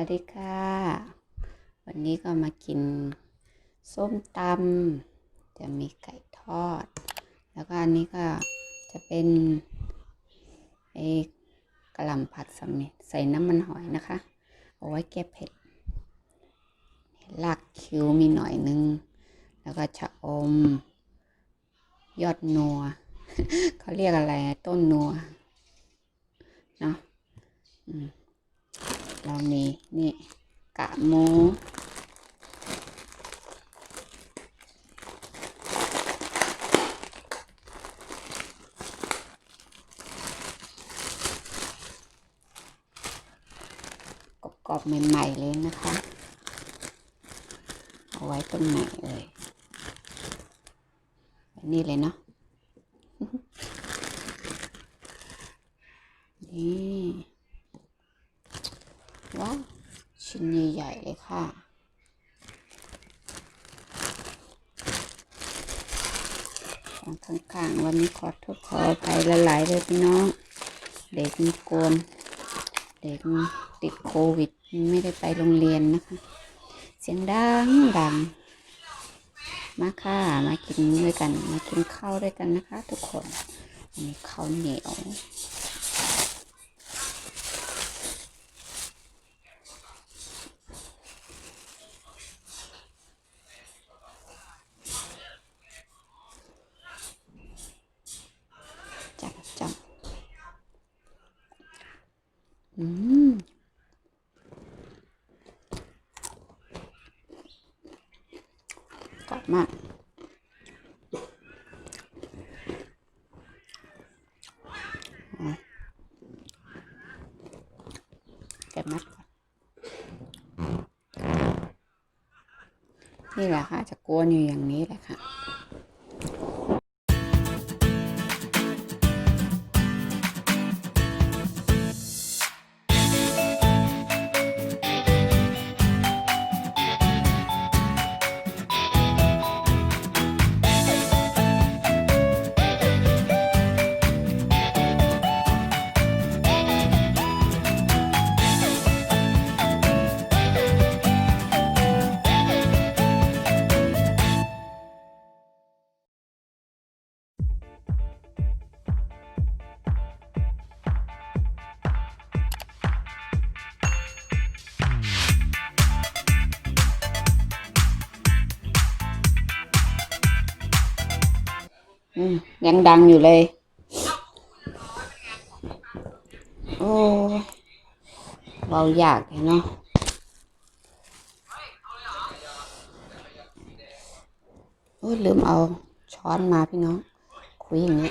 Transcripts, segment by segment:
วัสดีค่ะ วันนี้ก็มากินส้มตำจะมีไก่ทอด แล้วก็อันนี้ก็จะเป็นไอ้กระหล่ำผัดสำเร็จใส่น้ำมันหอยนะคะ เอาไว้แก้เผ็ดลากคิ้วมีหน่อยนึง แล้วก็ชะอม ยอดนัว เขาเรียกอะไรต้นนัว เนาะอืม เรามีนี่กะหมูกรอบใหม่ๆเลยนะคะ เอาไว้ตรงไหนเอ่ยนี่เลยเนาะ นี่ ว้าวชิ้นใหญ่ๆเลย ค่ะ ของข้างๆวันนี้ขอโทษขออภัยละหลายๆเลยพี่น้อง เด็กมีโกน เด็กติดโควิดไม่ได้ไปโรงเรียนนะคะ เสียงดังดังมาค่ะมากินด้วยกัน มากินข้าวด้วยกันนะคะ ทุกคนมีข้าวเหนียว จับจับ อืมกรอบมากแกะมัดก่อน นี่แหละค่ะ จะกวนอยู่อย่างนี้แหละค่ะ อืมยังดังอยู่เลย โอ้เบายากเนาะโอ้ลืมเอาช้อนมาพี่น้อง คุยอย่างนี้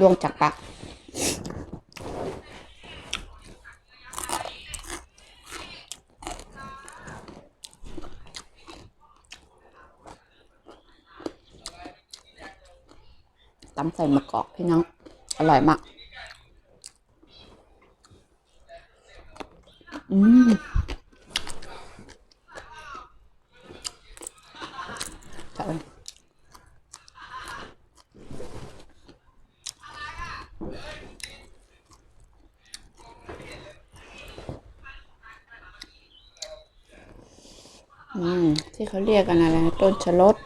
ลวงจากปาก ตำใส่มะกอกพี่น้อง อร่อยมาก อืมจัดเลยอืมที่เขาเรียกกันอะไรต้นชะลด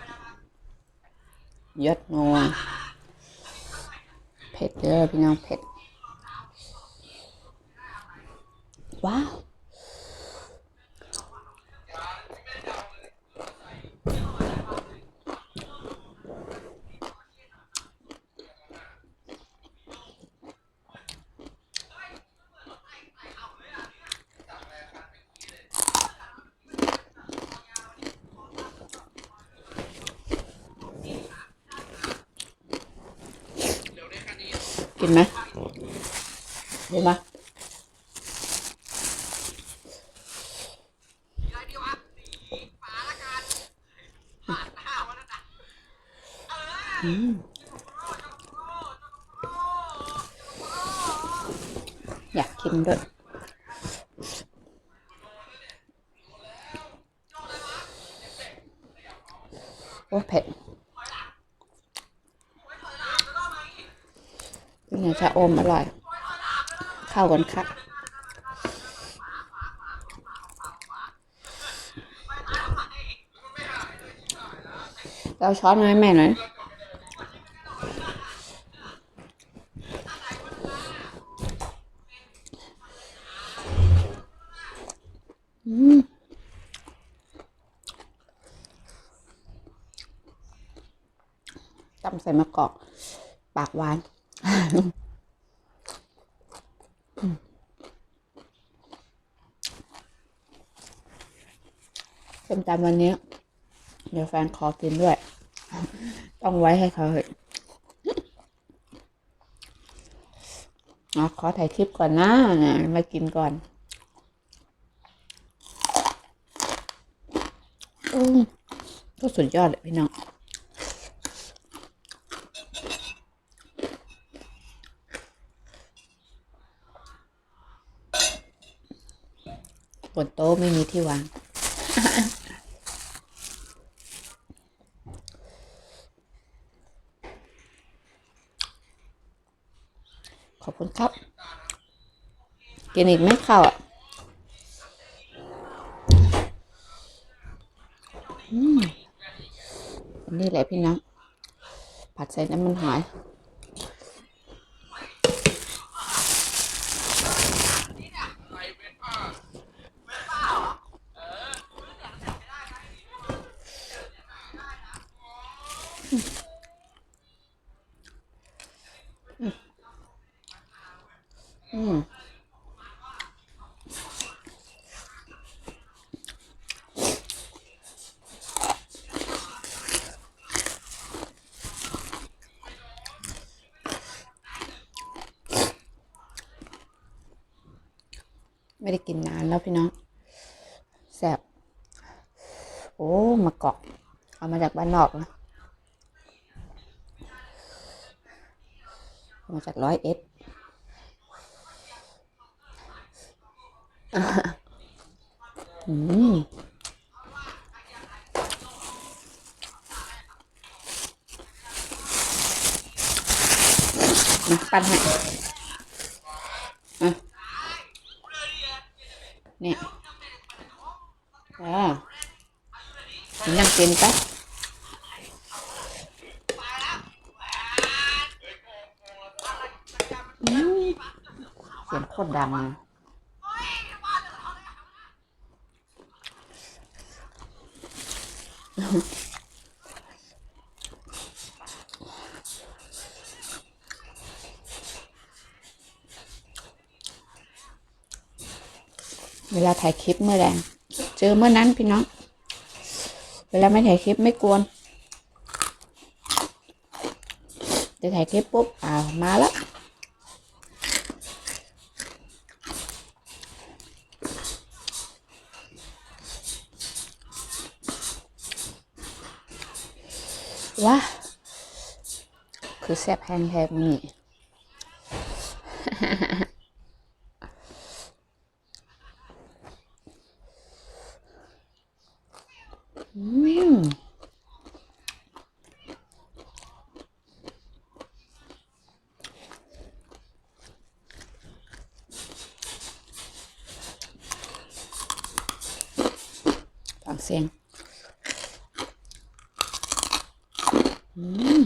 ยอดนัว เผ็ดเด้อพี่น้องเผ็ด ว้าว กินไหมเห็นไหมอืมอยากกินด้วยโอ้เผ็ด เป็นไง ชะอมอร่อย เข้ากันค่ะเราช้อนมาให้แม่หน่อยอืมตำใส่มะกอก ปากหวาน ส้มตำวันนี้ เดี๋ยวแฟนขอกินด้วย ต้องไว้ให้เขาเหอะขอถ่ายคลิปก่อนนะ มากินก่อนอืมก็สุดยอดเลยพี่น้องบนโต๊ะไม่มีที่วาง ขอบคุณครับ กินอีกไหมข้าวอะอืมนี่แหละพี่น้องผัดใส่น้ำมันหอยอืม ไม่ได้กินนานแล้วพี่น้องแซ่บโอ้มะกอกเอามาจากบ้านนอกนะมาจากร้อยเอ็ดอืมมาปั้นให้อะ เนี่ยอ่า นั่งกินปะอืมเสียงโคตรดังเลยเวลาถ่ายคลิปเมื่อแรงเจอเมื่อนั้นพี่น้อง เวลาไม่ถ่ายคลิปไม่กวน จะถ่ายคลิปปุ๊บอ้าวมาแล้วว้าคือแซ่บแห้งแทบนี่ อืม ฟังเสียง อืม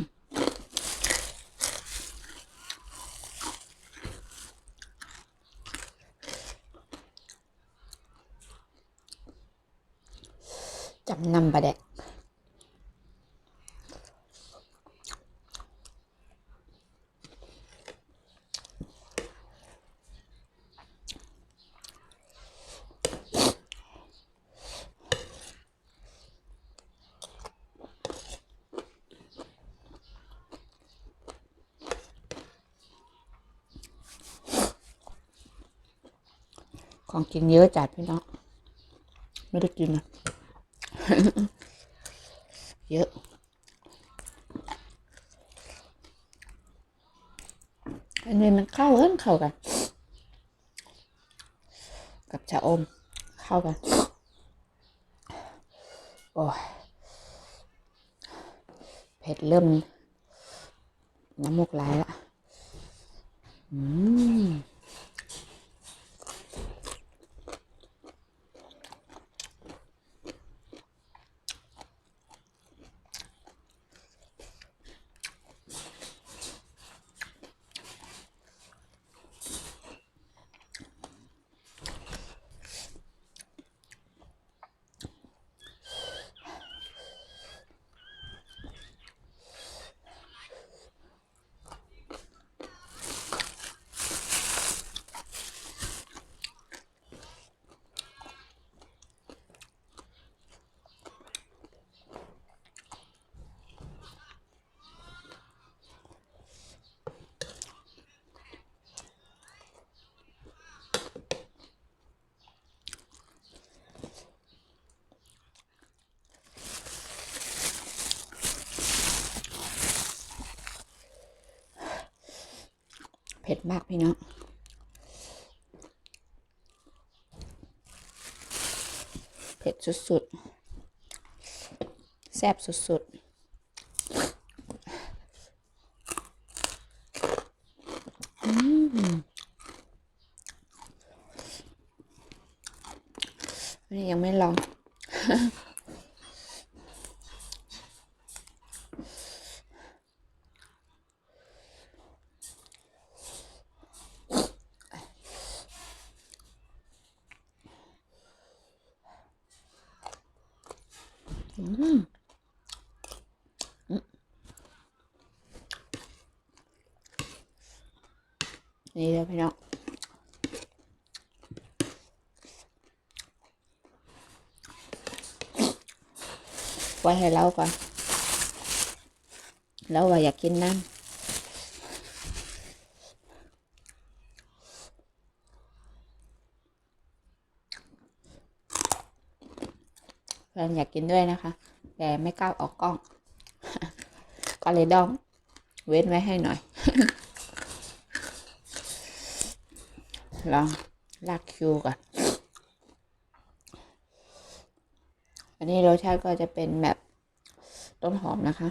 จำนำปลาแดก ของกินเยอะจัดพี่น้องไม่ได้กินนะเยอะ อันนี้มันเข้าเอิ้นเข้ากัน กับชาอมเข้ากัน โอ้ยเผ็ดเริ่มน้ำมูกไหลละอืม เผ็ดมากพี่น้องเผ็ดสุดๆ แซ่บสุดๆอืมอันนี้ยังไม่ลอง นี่เลยพี่น้องไว้ให้เราก่อนแล้วว่าอยากกินน้ำแฟนอยากกินด้วยนะคะ แต่ไม่กล้าออกกล้อง ก็เลยดอง เว้นไว้ให้หน่อย ลองลากคิวก่อน อันนี้รสชาติก็จะเป็นแบบต้นหอมนะคะ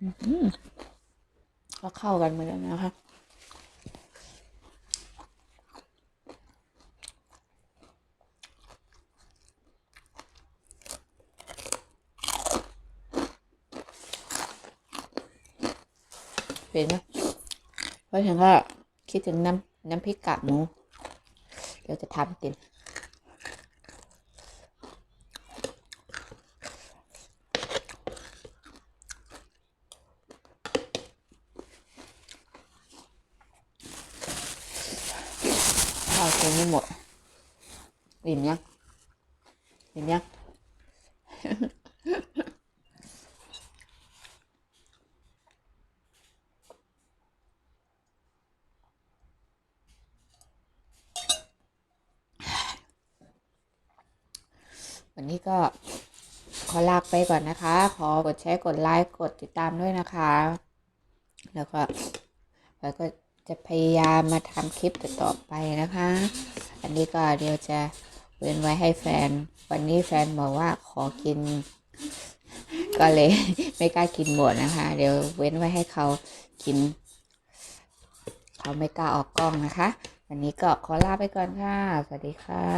อือก็เข้ากันเหมือนกันนะคะเป็นไหม ราะฉันก็คิดถึงน้ำน้ำพริกกากหมูเดี๋ยวจะทำกินข้าวกินไม่หมดอิ่มยังอิ่มยัง ก็ขอลากไปก่อนนะคะ ขอกดแชร์กดไลค์กดติดตามด้วยนะคะ แล้วก็แล้วก็จะพยายามมาทำคลิปต่อไปนะคะ อันนี้ก็เดี๋ยวจะเว้นไว้ให้แฟน วันนี้แฟนบอกว่าขอกิน ก็เลย ไม่กล้ากินหมดนะคะ เดี๋ยวเว้นไว้ให้เขากิน เขาไม่กล้าออกกล้องนะคะ วันนี้ก็ขอลาไปก่อนค่ะ สวัสดีค่ะ